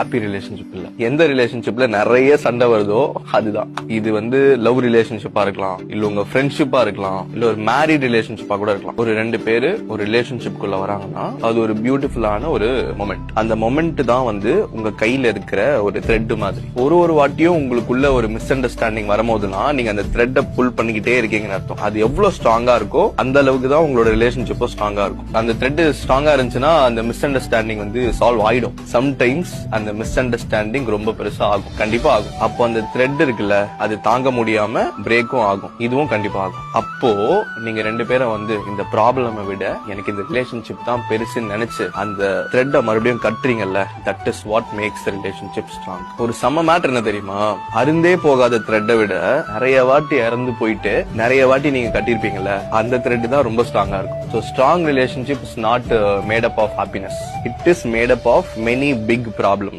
Happy relationship இல்ல. எந்த ரிலேஷன்ஷிப்ல நிறைய சண்டை வருதோ அதுதான். இது வந்து லவ் ரிலேஷன்ஷிப்பா இருக்கலாம் இல்ல உங்க ஃப்ரெண்ட்ஷிப்பா இருக்கலாம் இல்ல ஒரு மேரிட் ரிலேஷன்ஷிப்பா கூட இருக்கலாம். ஒரு ரெண்டு பேரு ஒரு ரிலேஷன்ஷிப்குள்ள வராங்கன்னா அது ஒரு பியூட்டிஃபுல்லான ஒரு மொமெண்ட் அந்த மொமெண்ட் தான் வந்து உங்க கையில இருக்கிற ஒரு த்ரெட் மாதிரி. ஒரு ஒரு வாட்டியும் உங்களுக்குள்ள ஒரு மிஸ் அண்டர்ஸ்டாண்டிங் வரும்போதுனா நீங்க அந்த த்ரெட்டை புல் பண்ணிக்கிட்டே இருக்கீங்கன்னு அர்த்தம். அது எவ்வளவு ஸ்ட்ராங்கா இருக்கோ அந்த அளவுக்கு தான் உங்களோட ரிலேஷன்ஷிப்பும் ஸ்ட்ராங்கா இருக்கும். அந்த த்ரெட் ஸ்ட்ராங்கா இருந்துச்சுன்னா அந்த மிஸ் அண்டர்ஸ்டாண்டிங் வந்து சால்வ் ஆயிடும். சம்டைம்ஸ் அந்த மிஸ் அண்டர்ஸ்டாண்டிங் ரொம்ப பெருசா ஆகும். கண்டிப்பா ஆகும். அப்போ அந்த த்ரெட் இருக்குல்ல அது தாங்க முடியாம பிரேக்கும் ஆகும். இதுவும் கண்டிப்பா ஆகும். அப்போ நீங்க ரெண்டு பேரும் வந்து இந்த ப்ராப்ளமை விட எனக்கு இந்த ரிலேஷன்ஷிப் தான் பெருசுன்னு நினைச்சு அந்த த்ரெட்டை மறுபடியும் கட்டுறீங்கல்ல that is what makes relationship strong ஒரு செம்ம மேட்டர் என்ன தெரியுமா? அருந்தே போகாத த்ரெட்டை விட நிறைய வாட்டி இறந்து போயிட்டு நிறைய வாட்டி நீங்க கட்டிருப்பீங்கல்ல அந்த த்ரெட் தான் ரொம்ப ஸ்ட்ராங்கா இருக்கும். So strong relationship is not made up of happiness it is made up of many big problem